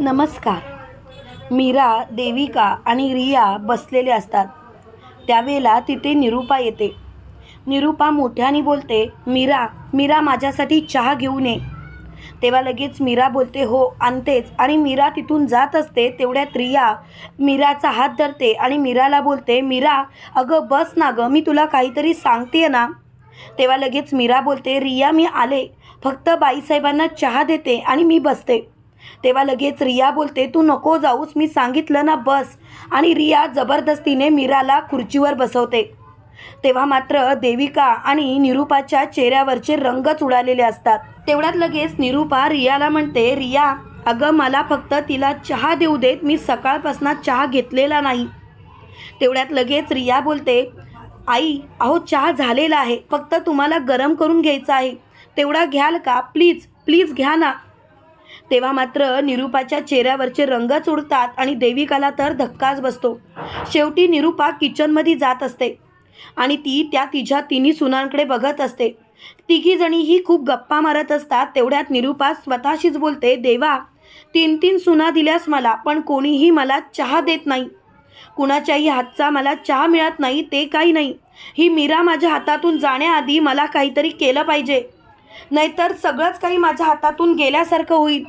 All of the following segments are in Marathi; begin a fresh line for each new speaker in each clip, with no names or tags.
नमस्कार. मीरा देविका आणि रिया बसलेले असतात. त्यावेळेला तिथे निरूपा येते. निरूपा मोठ्याने बोलते मीरा मीरा माझ्यासाठी चहा घेऊन ये. तेव्हा लगेच मीरा बोलते हो आणतेच. आणि मीरा तिथून जात असते तेवढ्यात रिया मीराचा हात धरते आणि मीराला बोलते मीरा अगं बस ना गं मी तुला काहीतरी सांगते ना. तेव्हा लगेच मीरा बोलते रिया मी आले. फक्त बाईसाहेबांना चहा देते आणि मी बसते. तेव्हा लगेच रिया बोलते तू नको जाऊस मी सांगितलं ना बस. आणि रिया जबरदस्तीने मीराला खुर्चीवर बसवते. तेव्हा मात्र देविका आणि निरूपाच्या चेहऱ्यावरचे रंगच उडालेले असतात. तेवढ्यात लगेच निरूपा रियाला म्हणते रिया अगं मला फक्त तिला चहा देऊ देत मी सकाळपासून चहा घेतलेला नाही. तेवढ्यात लगेच रिया बोलते आई अहो चहा झालेला आहे फक्त तुम्हाला गरम करून घ्यायचा आहे. तेवढा घ्याल का? प्लीज प्लीज घ्या ना. तेव्हा मात्र निरूपाच्या चेहऱ्यावरचे रंगच उडतात आणि देविकाला तर धक्काच बसतो. शेवटी निरूपा किचनमध्ये जात असते आणि ती त्या तिच्या तिन्ही सुनांकडे बघत असते. तिघी जणीही खूप गप्पा मारत असतात तेवढ्यात निरूपा स्वतःशीच बोलते देवा तीन तीन सुना दिल्यास मला पण कोणीही मला चहा देत नाही. कुणाच्याही हातचा मला चहा मिळत नाही ते काही नाही. ही मीरा माझ्या हातातून जाण्याआधी मला काहीतरी केलं पाहिजे. नाहीतर सगळंच काही माझ्या हातातून गेल्यासारखं होईल.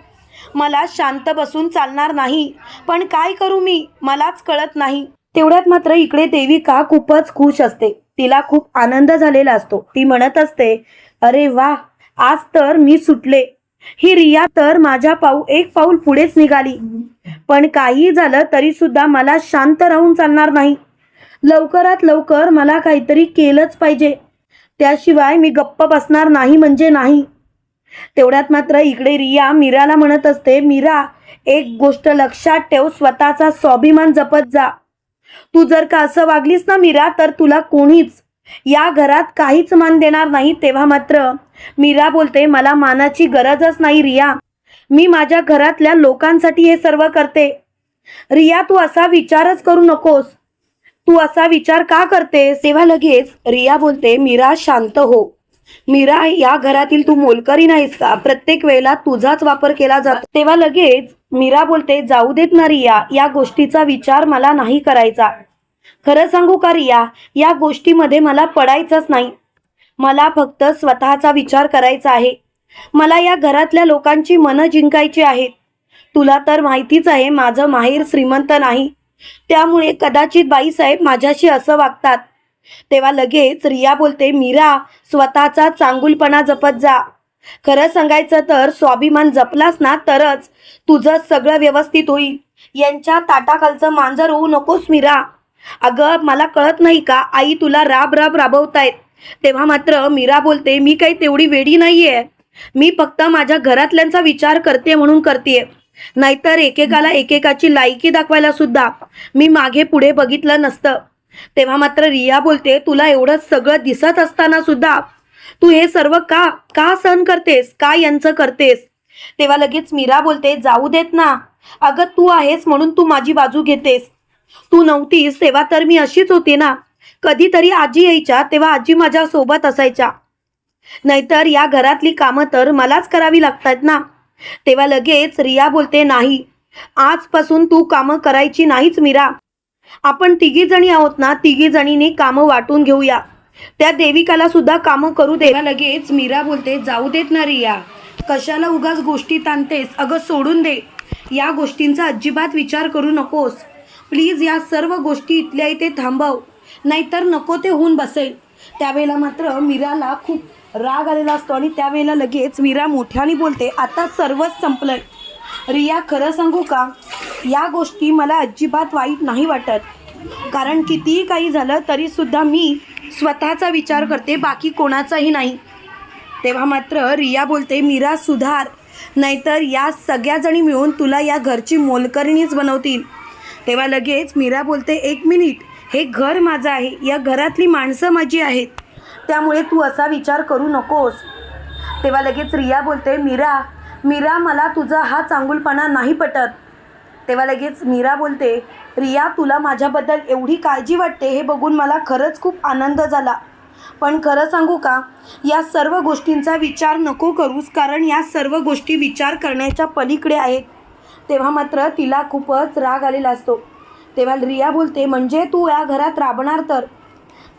मला शांत बसून चालणार नाही. पण काय करू मी? मलाच कळत नाही. तेवढ्यात मात्र इकडे देविका खूपच खुश असते. तिला खूप आनंद झालेला असतो. ती म्हणत असते अरे वा आज तर मी सुटले. ही रिया तर माझ्या पाऊ एक पाऊल पुढेच निघाली. पण काही झालं तरी सुद्धा मला शांत राहून चालणार नाही. लवकरात लवकर मला काहीतरी केलंच पाहिजे. त्याशिवाय मी गप्प बसणार नाही म्हणजे नाही. तेवढ्यात मात्र इकडे रिया मीराला म्हणत असते मीरा एक गोष्ट लक्षात ठेव स्वतःचा स्वाभिमान जपत जा. तू जर का असं वागलीस ना मीरा तर तुला कोणीच या घरात काहीच मान देणार नाही. तेव्हा मात्र मीरा बोलते मला मानाची गरजच नाही रिया. मी माझ्या घरातल्या लोकांसाठी हे सर्व करते. रिया तू असा विचारच करू नकोस. तू असा विचार का करतेस? तेव्हा लगेच रिया बोलते मीरा शांत हो. मीरा या घरातील तू मोलकरी नाहीस का? प्रत्येक वेळेला तुझाच वापर केला जातो. तेव्हा लगेच मीरा बोलते जाऊ देत ना रिया या गोष्टीचा विचार मला नाही करायचा. खरं सांगू का रिया या गोष्टीमध्ये मला पडायचंच नाही. मला फक्त स्वतःचा विचार करायचा आहे. मला या घरातल्या लोकांची मनं जिंकायची आहेत. तुला तर माहितीच आहे माझं माहेर श्रीमंत नाही. त्यामुळे कदाचित बाईसाहेब माझ्याशी असं वागतात. तेव्हा लगेच रिया बोलते मीरा स्वतःचा चांगुलपणा जपत जा. खरं सांगायचं तर स्वाभिमान जपलास ना तरच तुझं सगळं व्यवस्थित होईल. यांच्या ताटाखालचं मांजर होऊ नकोस मीरा. अगं मला कळत नाही का? आई तुला राब राब राबवतायत. तेव्हा मात्र मीरा बोलते मी काही तेवढी वेडी नाहीये. मी फक्त माझ्या घरातल्यांचा विचार करते म्हणून करते नाहीतर एकेकाला एकेकाची लायकी दाखवायला सुद्धा मी मागे पुढे बघितलं नसतं. तेव्हा मात्र रिया बोलते तुला एवढं सगळं दिसत असताना सुद्धा तू हे सर्व का का सहन करतेस? का यांचं करतेस? तेव्हा लगेच मीरा बोलते जाऊ देत ना. अगं तू आहेस म्हणून तू माझी बाजू घेतेस. तू नव्हतीस तेव्हा तर मी अशीच होती ना. कधीतरी आजी यायच्या तेव्हा आजी माझ्या सोबत असायच्या. नाहीतर या घरातली कामं तर मलाच करावी लागतात ना. तेव्हा लगेच रिया बोलते नाही आजपासून तू कामं करायची नाहीच मीरा. आपण तिघी जणी आहोत ना तिघी जणीने कामं वाटून घेऊया. त्या देविकाला सुद्धा कामं करू दे. लगेच मीरा बोलते जाऊ देत ना रिया. कशाला उगाच गोष्टी ताणतेस? अगं सोडून दे. या गोष्टींचा अजिबात विचार करू नकोस. प्लीज या सर्व गोष्टी इथल्या इथे थांबव. नाहीतर नको ते होऊन बसेल. त्यावेळेला मात्र मीराला खूप राग आलेला असतो आणि त्यावेळेला लगेच मीरा मोठ्याने बोलते आता सर्वच संपलंय. रिया खरं सांगू का? या गोष्टी मला अजिबात वाईट नाही वाटत. कारण कितीही काही झालं तरीसुद्धा मी स्वतःचा विचार करते बाकी कोणाचाही नाही. तेव्हा मात्र रिया बोलते मीरा सुधार. नाहीतर या सगळ्याजणी मिळून तुला या घरची मोलकरणीच बनवतील. तेव्हा लगेच मीरा बोलते एक मिनिट. हे घर माझं आहे. या घरातली माणसं माझी आहेत. त्यामुळे तू असा विचार करू नकोस. तेव्हा लगेच रिया बोलते मीरा मीरा मला तुझा हा चांगुलपणा नाही पटत. तेव्हा लगेच मीरा बोलते रिया तुला माझ्याबद्दल एवढी काळजी वाटते हे बघून मला खरंच खूप आनंद झाला. पण खरं सांगू का या सर्व गोष्टींचा विचार नको करूस कारण या सर्व गोष्टी विचार करण्याच्या पलीकडे आहेत. तेव्हा मात्र तिला खूपच राग आलेला असतो. तेव्हा रिया बोलते म्हणजे तू या घरात राबणार तर?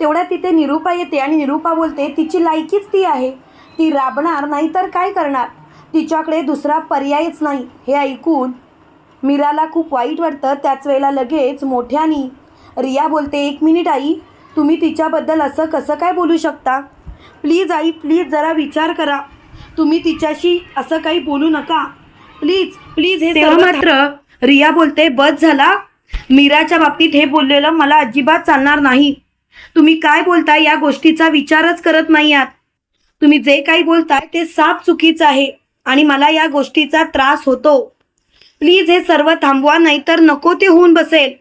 तेवढ्या तिथे निरूपा येते आणि निरूपा बोलते तिची लायकीच ती आहे. ती राबणार नाही तर काय करणार? तिच्याकडे दुसरा पर्यायच नाही. हे ऐकून मीराला खूप वाईट वाटतं. त्याच वेळेला लगेच मोठ्यानी रिया बोलते एक मिनिट आई तुम्ही तिच्याबद्दल असं कसं काय बोलू शकता? प्लीज आई प्लीज जरा विचार करा. तुम्ही तिच्याशी असं काही बोलू नका. प्लीज प्लीज हे मात्र रिया बोलते बस झाला. मीराच्या बाबतीत हे बोललेलं मला अजिबात चालणार नाही. तुम्ही काय बोलताय या गोष्टीचा विचारच करत नाही आहात तुम्ही जे काही बोलताय ते साफ चुकीचं आहे आणि मला या गोष्टीचा त्रास होतो. प्लीज हे सर्व थांबवा नाहीतर नको ते होऊन बसेल.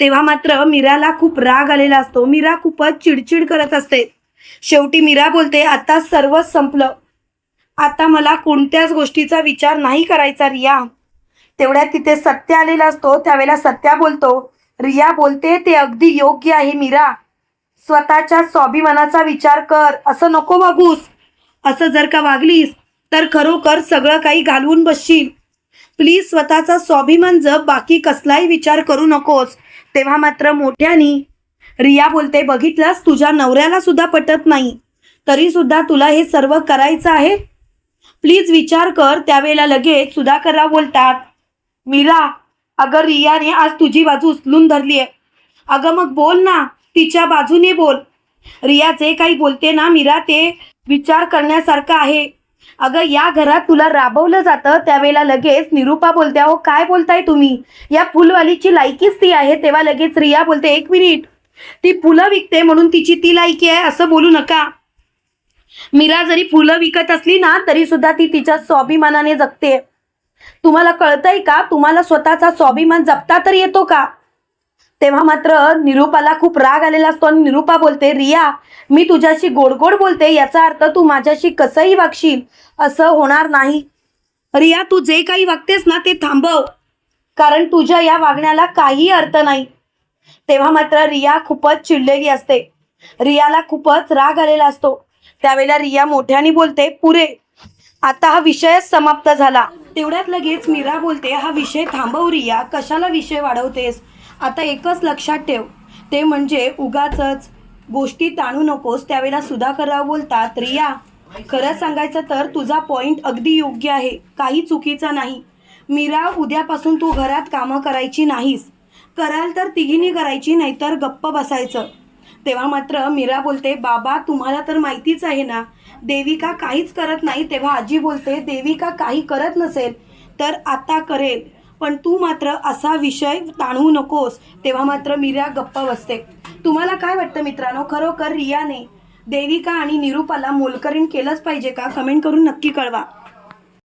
तेव्हा मात्र मीराला खूप राग आलेला असतो. मीरा खूपच चिडचिड करत असते. शेवटी मीरा बोलते आता सर्वच संपलं. आता मला कोणत्याच गोष्टीचा विचार नाही करायचा रिया. तेवढ्यात तिथे सत्य आलेला असतो. त्यावेळेला सत्या बोलतो रिया बोलते ते अगदी योग्य आहे मीरा. स्वतःच्या स्वाभिमानाचा विचार कर. असं नको वागूस. असं जर का वागलीस तर खरोखर सगळं काही घालवून बसशील. प्लीज स्वतःचा स्वाभिमान जप बाकी कसलाही विचार करू नकोस. तेव्हा मात्र मोठ्यानी रिया बोलते बघितलास तुझ्या नवऱ्याला सुद्धा पटत नाही. तरी सुद्धा तुला हे सर्व करायचं आहे? प्लीज विचार कर. त्यावेळेला लगेच सुधाकरराव बोलतात मीरा अगं रियाने आज तुझी बाजू उचलून धरली आहे अगं मग बोल ना तिच्या बाजूने बोल. रिया जे काही बोलते ना मीरा ते विचार करण्यासारखं आहे. अगं या घरात तुला राबवलं जातं त्यावेळेला लगेच निरूपा बोलते अहो काय बोलताय तुम्ही? या फुलवालीची लायकीच ती आहे. तेव्हा लगेच रिया बोलते एक मिनिट. ती फुलं विकते म्हणून तिची ती लायकी आहे असं बोलू नका. मीरा जरी फुलं विकत असली ना तरी सुद्धा ती तिच्या स्वाभिमानाने जगते. तुम्हाला कळतंय का? तुम्हाला स्वतःचा स्वाभिमान जपता तर येतो का? तेव्हा मात्र निरूपाला खूप राग आलेला असतो आणि निरूपा बोलते रिया मी तुझ्याशी गोड गोड बोलते याचा अर्थ तू माझ्याशी कसंही वागशील असं होणार नाही. रिया तू जे काही वागतेस ना ते थांबव कारण तुझ्या या वागण्याला काही अर्थ नाही. तेव्हा मात्र रिया खूपच चिडलेली असते. रियाला खूपच राग आलेला असतो. त्यावेळेला रिया मोठ्याने बोलते पुरे आता हा विषयच समाप्त झाला. तेवढ्यात लगेच मीरा बोलते हा विषय थांबव रिया कशाला विषय वाढवतेस? आता एकच लक्षात ठेव. ते म्हणजे उगाचच. गोष्टी ताणू नकोस त्यावेळेला सुधाकरराव बोलतात रिया खरं सांगायचं तर तुझा पॉईंट अगदी योग्य आहे. काही चुकीचा नाही. मीरा उद्यापासून तू घरात कामं करायची नाहीस. कराल तर तिघींनी करायची नाहीतर गप्प बसायचं. तेव्हा मात्र मीरा बोलते बाबा तुम्हाला तर माहितीच आहे ना देविका काहीच करत नाही. तेव्हा आजी बोलते देविका काही करत नसेल तर आता करेल. पण तू मात्र असा विषय ताणवू नकोस तेव्हा मात्र मीरा गप्प बसते. तुम्हाला काय वाटतं मित्रांनो? खरोखर रियाने देविका आणि निरूपाला मोलकरीण केलंच पाहिजे का? कमेंट करून नक्की कळवा.